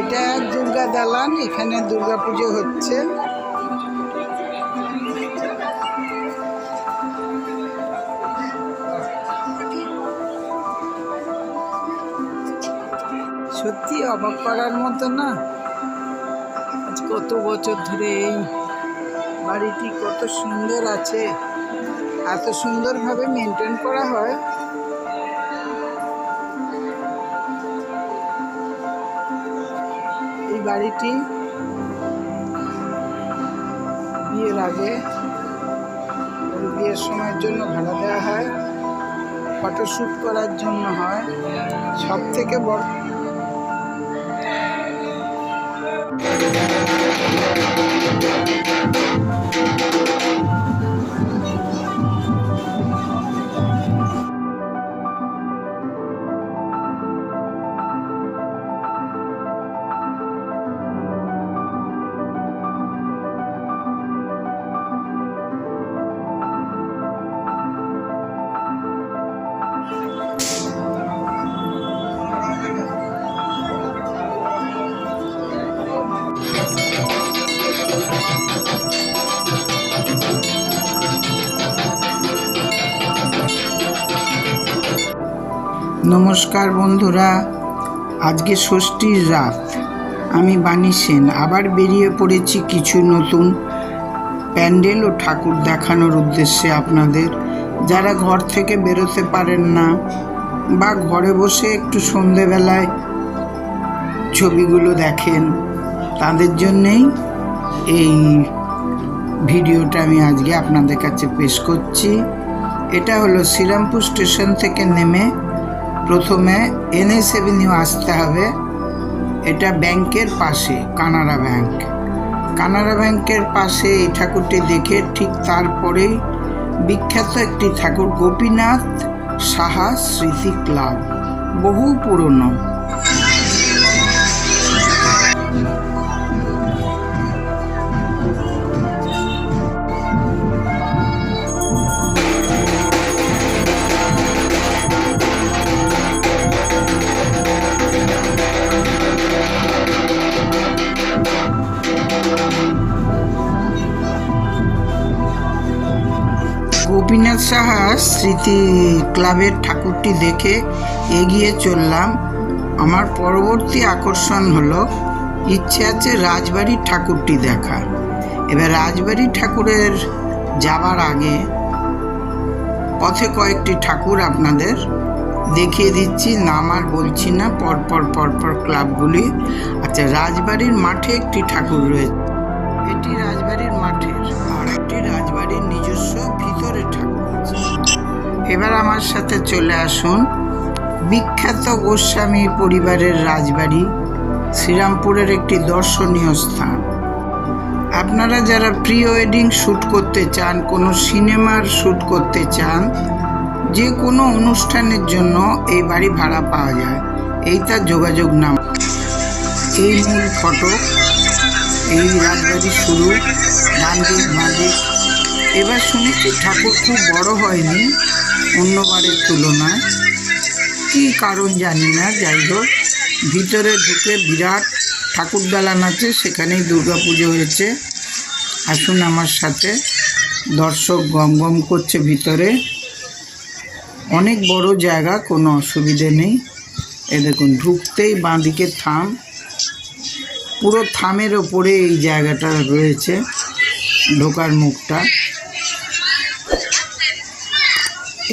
এটা দুর্গা দালান, এখানে দুর্গা পুজো হচ্ছে। সত্যি অবাক করার মতো না? আজ কত বছর ধরে এই বাড়িটি কত সুন্দর আছে। এত সুন্দরভাবে মেনটেন করা হয়। এই বাড়িটি বিয়ের আগে বিয়ের সময়ের জন্য ভাড়া দেওয়া হয়। ফটোশ্যুট করার জন্য হয়। সব থেকে বড় নমস্কার বন্ধুরা। আজকে ষষ্ঠীর রাত। আমি বাণী সেন। আবার বেরিয়ে পড়েছি কিছু নতুন প্যান্ডেল ও ঠাকুর দেখানোর উদ্দেশ্যে আপনাদের। যারা ঘর থেকে বেরোতে পারেন না বা ঘরে বসে একটু সন্ধেবেলায় ছবিগুলো দেখেন, তাদের জন্যেই এই ভিডিওটা আমি আজকে আপনাদের কাছে পেশ করছি। এটা হলো শ্রীরামপুর স্টেশন থেকে নেমে প্রথমে এনএস এভিনিউ আসতে হবে। এটা ব্যাংকের পাশে, কানাড়া ব্যাংক। কানাড়া ব্যাংকের পাশে এই ঠাকুরটি দেখে ঠিক তারপরেই বিখ্যাত একটি ঠাকুর গোপীনাথ সাহা স্মৃতি ক্লাব, বহু পুরনো। সাহা স্মৃতি ক্লাবের ঠাকুরটি দেখে এগিয়ে চললাম। আমার পরবর্তী আকর্ষণ হলো, ইচ্ছে আছে রাজবাড়ির ঠাকুরটি দেখা। এবার রাজবাড়ির ঠাকুরের যাবার আগে পথে কয়েকটি ঠাকুর আপনাদের দেখিয়ে দিচ্ছি। নাম আর বলছি না, পরপর পরপর ক্লাবগুলি। আচ্ছা রাজবাড়ির মাঠে একটি ঠাকুর রয়েছে। এটি রাজবাড়ির এবার আমার সাথে চলে আসুন বিখ্যাত গোস্বামী পরিবারের রাজবাড়ি শ্রীরামপুরের একটি দর্শনীয় স্থান। আপনারা যারা প্রি ওয়েডিং শ্যুট করতে চান, কোনো সিনেমার শ্যুট করতে চান, যে কোনো অনুষ্ঠানের জন্য এই বাড়ি ভাড়া পাওয়া যায়। এই তার যোগাযোগ নাম এই মূল ফটক এই রাজবাড়ি শুরু ডান দিক এবার শুনেছি ঠাকুর খুব বড় হয়নি। অন্যবারের তুলনায় কী কারণ জানি না যাই হোক ভিতরে ঢুকে বিরাট ঠাকুর দালান আছে, সেখানেই দুর্গা পুজো হয়েছে। আসুন আমার সাথে, দর্শক গম গম করছে ভিতরে। অনেক বড় জায়গা, কোনো অসুবিধে নেই। এ দেখুন, ঢুকতেই বাঁ দিকে থাম। পুরো থামের ওপরে এই জায়গাটা রয়েছে, ঢোকার মুখটা।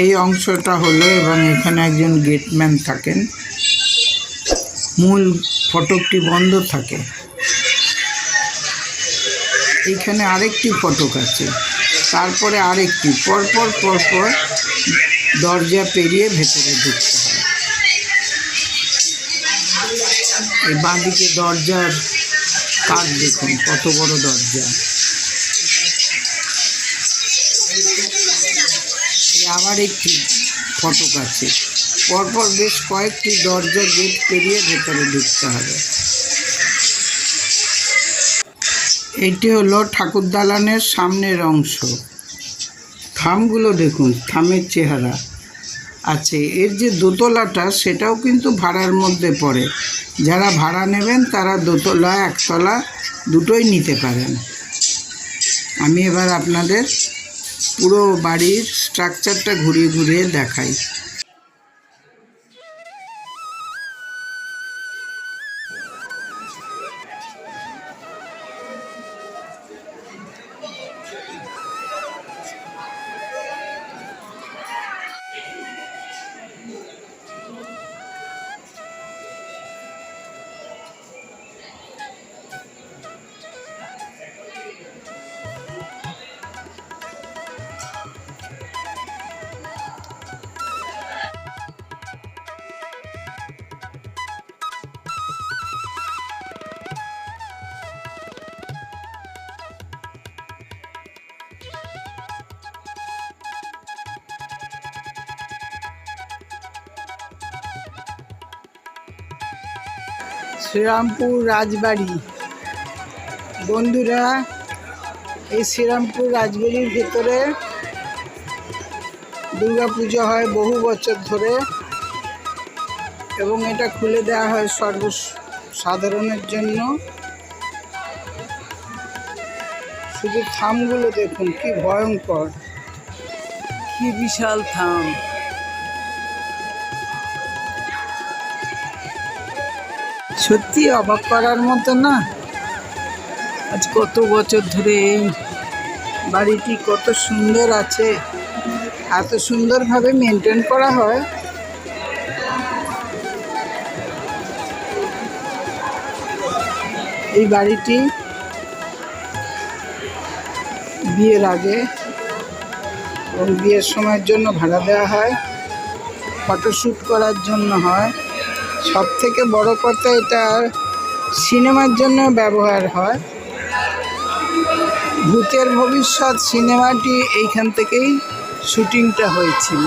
এই অংশটা হলো এবং এখানে একজন গেটম্যান থাকেন। মূল ফটকটি বন্ধ থাকে। এইখানে আরেকটি ফটক আছে। তারপরে আরেকটি, পরপর পরপর দরজা পেরিয়ে ভেতরে ঢুকতে হয়। এই বাঁদিকে দরজার কাঠ দেখুন, কত বড় দরজা। আবার একটি ফটক আছে। পরপর বেশ কয়েকটি দরজা গেট পেরিয়ে ভেতরে ঢুকতে হবে। এটি হলো ঠাকুর দালানের সামনের অংশ। থামগুলো দেখুন, থামের চেহারা আছে। এর যে দোতলাটা, সেটাও কিন্তু ভাড়ার মধ্যে পড়ে। যারা ভাড়া নেবেন, তারা দোতলা, একতলা দুটোই নিতে পারেন। আমি এবার আপনাদের পুরো বাড়ির স্ট্রাকচারটা ঘুরিয়ে ঘুরিয়ে দেখাই। শ্রীরামপুর রাজবাড়ি। বন্ধুরা, এই শ্রীরামপুর রাজবাড়ির ভেতরে পুজো হয় বহু বছর ধরে এবং এটা খুলে দেওয়া হয় সর্ব সাধারণের জন্য। শুধু থামগুলো দেখুন, কি ভয়ঙ্কর, কি বিশাল থাম। সত্যি অবাক করার মতো না? আজ কত বছর ধরে এই বাড়িটি কত সুন্দর আছে, এত সুন্দরভাবে মেনটেন করা হয়। এই বাড়িটি বিয়ের আগে এবং বিয়ের সময়ের জন্য ভাড়া দেওয়া হয়, ফটোশ্যুট করার জন্য হয়। সব থেকে বড় কথা এটা সিনেমার জন্য ব্যবহার হয়। ভূতের ভবিষ্যৎ সিনেমাটি এইখান থেকেই শুটিংটা হয়েছিল।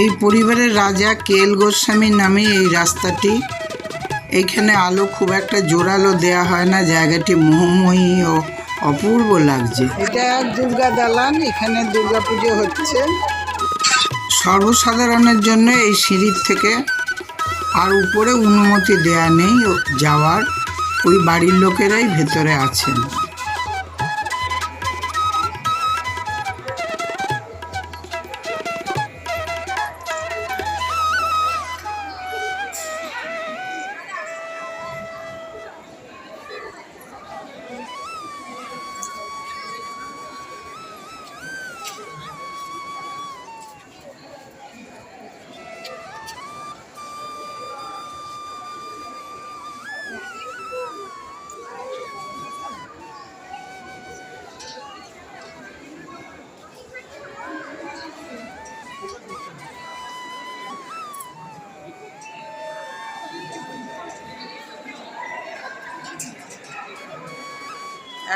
এই পরিবারের রাজা কেল গোস্বামীর নামে এই রাস্তাটি। এইখানে আলো খুব একটা জোরালো দেয়া হয় না জায়গাটি মোহময়ী ও অপূর্ব লাগছে। এটা দুর্গা দালান এখানে দুর্গা পুজো হচ্ছে। সর্বসাধারণের জন্য এই সিঁড়ির থেকে আর উপরে অনুমতি দেয়া নেই যাওয়ার। ওই বাড়ির লোকেরাই ভেতরে আছেন।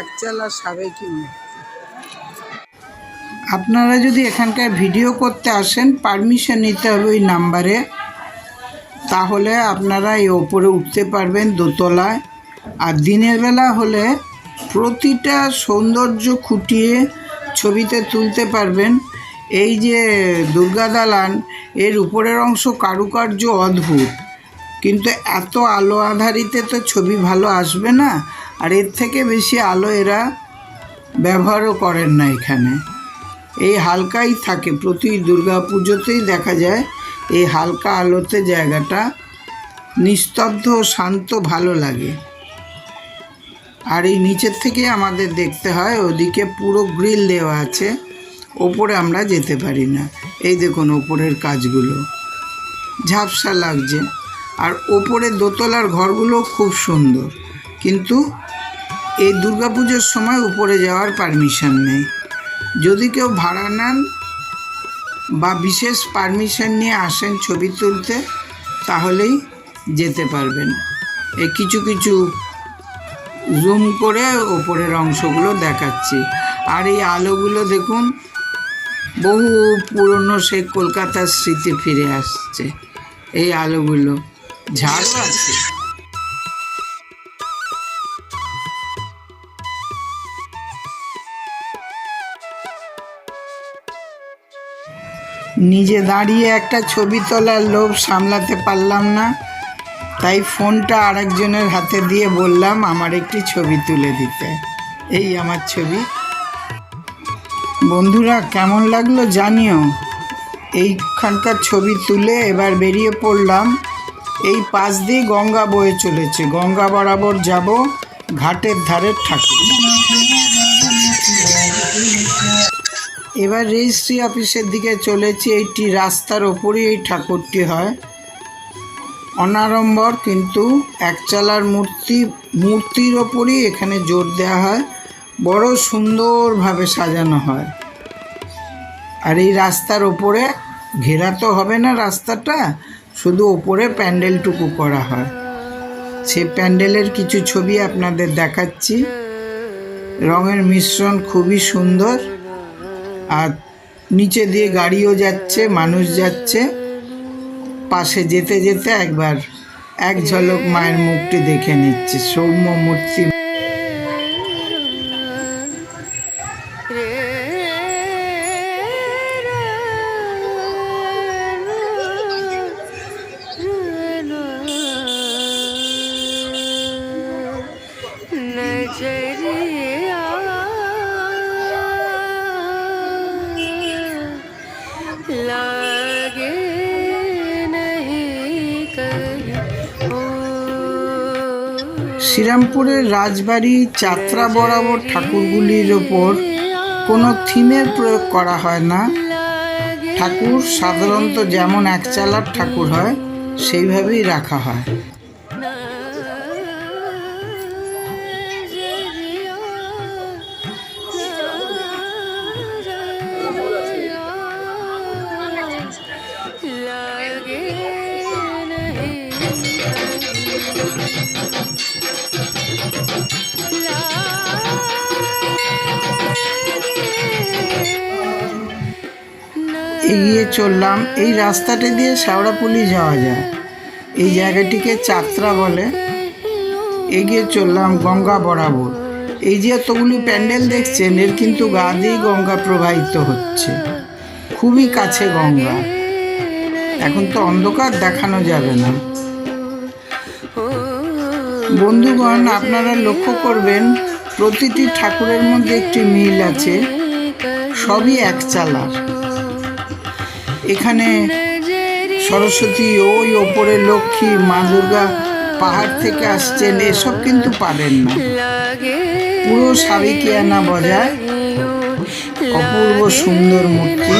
একচালা সাবেকি মূর্তি। আপনারা যদি এখানকার ভিডিও করতে আসেন পারমিশন নিতে হবে ওই নাম্বারে। তাহলে আপনারা এই ওপরে উঠতে পারবেন দোতলায়। আর দিনের বেলা হলে প্রতিটা সৌন্দর্য খুঁটিয়ে ছবিতে তুলতে পারবেন। এই যে দুর্গা দালান, এর উপরের অংশ কারুকার্য অদ্ভুত। কিন্তু এত আলো আধারিতে তো ছবি ভালো আসবে না। আর এর থেকে বেশি আলো এরা ব্যবহারও করেন না এখানে। এই হালকাই থাকে, প্রতি দুর্গা পুজোতেই দেখা যায় এই হালকা আলোতে জায়গাটা নিস্তব্ধ শান্ত, ভালো লাগে। আর এই নিচের থেকে আমাদের দেখতে হয়, ওদিকে পুরো গ্রিল দেওয়া আছে, ওপরে আমরা যেতে পারি না। এই দেখুন ওপরের কাজগুলো। ঝাপসা লাগছে। আর ওপরে দোতলার ঘরগুলো খুব সুন্দর। কিন্তু এই দুর্গাপুজোর সময় উপরে যাওয়ার পারমিশন নেই। যদি কেউ ভাড়া নেন বা বিশেষ পারমিশন নিয়ে আসেন ছবি তুলতে, তাহলেই যেতে পারবেন। এই কিছু কিছু জুম করে ওপরের অংশগুলো দেখাচ্ছি। আর এই আলোগুলো দেখুন, বহু পুরনো সেই কলকাতার স্মৃতি ফিরে আসছে। এই আলোগুলো ঝাড়ও আছে নিজে দাঁড়িয়ে একটা ছবি তোলার লোভ সামলাতে পারলাম না। তাই ফোনটা আরেকজনের হাতে দিয়ে বললাম, আমার একটি ছবি তুলে দিতে। এই আমার ছবি। বন্ধুরা, কেমন লাগল জানিও। এইখানকার ছবি তুলে এবার বেরিয়ে পড়লাম। এই পাশ দিয়ে গঙ্গা বয়ে চলেছে। গঙ্গা বরাবর যাব ঘাটের ধারে ঠাকুর। এবার রেজিস্ট্রি অফিসের দিকে চলেছি, এইটি রাস্তার ওপরই এই ঠাকুরটি হয়। অনাড়ম্বর কিন্তু একচালার মূর্তি, মূর্তির ওপরই এখানে জোর দেওয়া হয়। বড় সুন্দরভাবে সাজানো হয়। আর এই রাস্তার ওপরে ঘেরা তো হবে না রাস্তাটা, শুধু ওপরে প্যান্ডেলটুকু করা হয়। সে প্যান্ডেলের কিছু ছবি আপনাদের দেখাচ্ছি। রঙের মিশ্রণ খুবই সুন্দর। আর নিচে দিয়ে গাড়িও যাচ্ছে, মানুষ যাচ্ছে। পাশে যেতে যেতে একবার এক ঝলক মায়ের মুখটি দেখে নিচ্ছে, সৌম্য মূর্তি শ্রীরামপুরের রাজবাড়ি চাত্রা বরাবর ঠাকুরগুলির ওপর কোনো থিমের প্রয়োগ করা হয় না। ঠাকুর সাধারণত যেমন একচালার ঠাকুর হয়, সেইভাবেই রাখা হয়। এগিয়ে চললাম, এই রাস্তাটি দিয়ে শেওড়াপুলি যাওয়া যায়। এই জায়গাটিকে চাত্রা বলে। এগিয়ে চললাম গঙ্গা বরাবর। এই যে এতগুলি প্যান্ডেল দেখছেন, এর কিন্তু গা দিয়েই গঙ্গা প্রবাহিত হচ্ছে। খুবই কাছে গঙ্গা। এখন তো অন্ধকার, দেখানো যাবে না। বন্ধুগণ, আপনারা লক্ষ্য করবেন, প্রতিটি ঠাকুরের মধ্যে একটি মিল আছে, সবই এক চালার এখানে সরস্বতী, ওই ওপরে লক্ষ্মী, মা দুর্গা পাহাড় থেকে আসছেন, এসব কিন্তু পাবেন না। পুরো সাবিকিয়ানা বজায় অপূর্ব সুন্দর মূর্তি।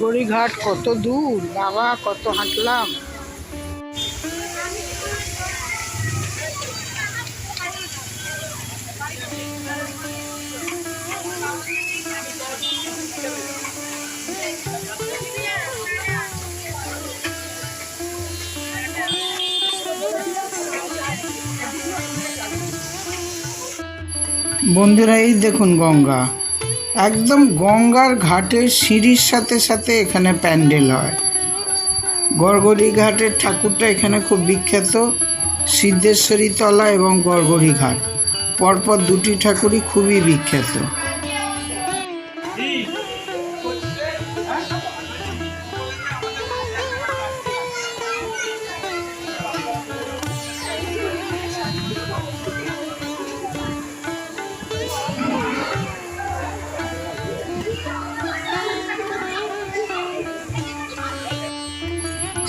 গড়গড়ি ঘাট কত দূর? বাবা কত হাঁটলাম। বন্ধুরা এই দেখুন গঙ্গা। একদম গঙ্গার ঘাটের সিঁড়ির সাথে সাথে এখানে প্যান্ডেল হয়। গড়গড়ি ঘাটের ঠাকুরটা এখানে খুব বিখ্যাত। সিদ্ধেশ্বরী তলা এবং গড়গড়ি ঘাট। পরপর দুটি ঠাকুরই খুবই বিখ্যাত।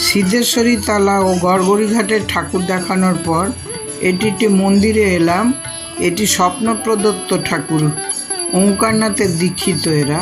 সিদ্ধেশ্বরী তালা ও গড়গড়িঘাটের ঠাকুর দেখানোর পর এটি একটি মন্দিরে এলাম। এটি স্বপ্ন প্রদত্ত ঠাকুর। ওঙ্কারনাথের দীক্ষিত এরা।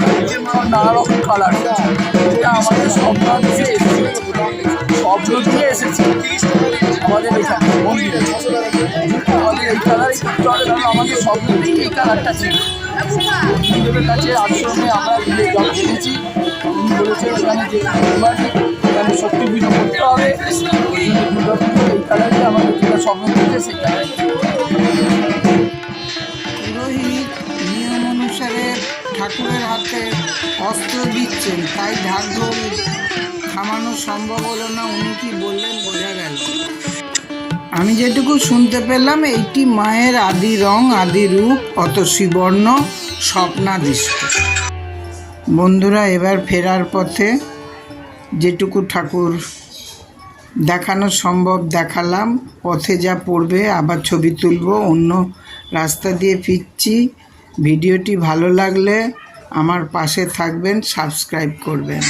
নানা রকম কালার এটা আমাদের স্বপ্ন দিয়ে এসেছে স্বপ্ন দিয়ে এসেছে আমাদের এখানে মন্দিরে আমাদের এই করতে হবে কারণ আমাদের স্বপ্নতেই এই কালারটা ছিল গুরুদেবের কাছে আশ্রমে আমরা দিলে জল জেনেছি উনি এখানে যে এখানে শক্তি পুজো করতে হবে এই কালারে আমাদের যেটা স্বপ্ন দিতে সেই কালারে ঠাকুরের হাতে অস্ত্র দিচ্ছেন, তাই ঢাকঢোল থামানো সম্ভব হলো না, উনি কি বললেন বোঝা গেল। আমি যেটুকু শুনতে পেলাম, এইটি মায়ের আদি রং, আদি রূপ, অত সুবর্ণ, স্বপ্নাদিষ্ট। বন্ধুরা, এবার ফেরার পথে যেটুকু ঠাকুর দেখানো সম্ভব দেখালাম, পথে যা পড়বে আবার ছবি তুলব, অন্য রাস্তা দিয়ে ফিরছি। ভিডিওটি ভালো লাগলে আমার পাশে থাকবেন সাবস্ক্রাইব করবেন।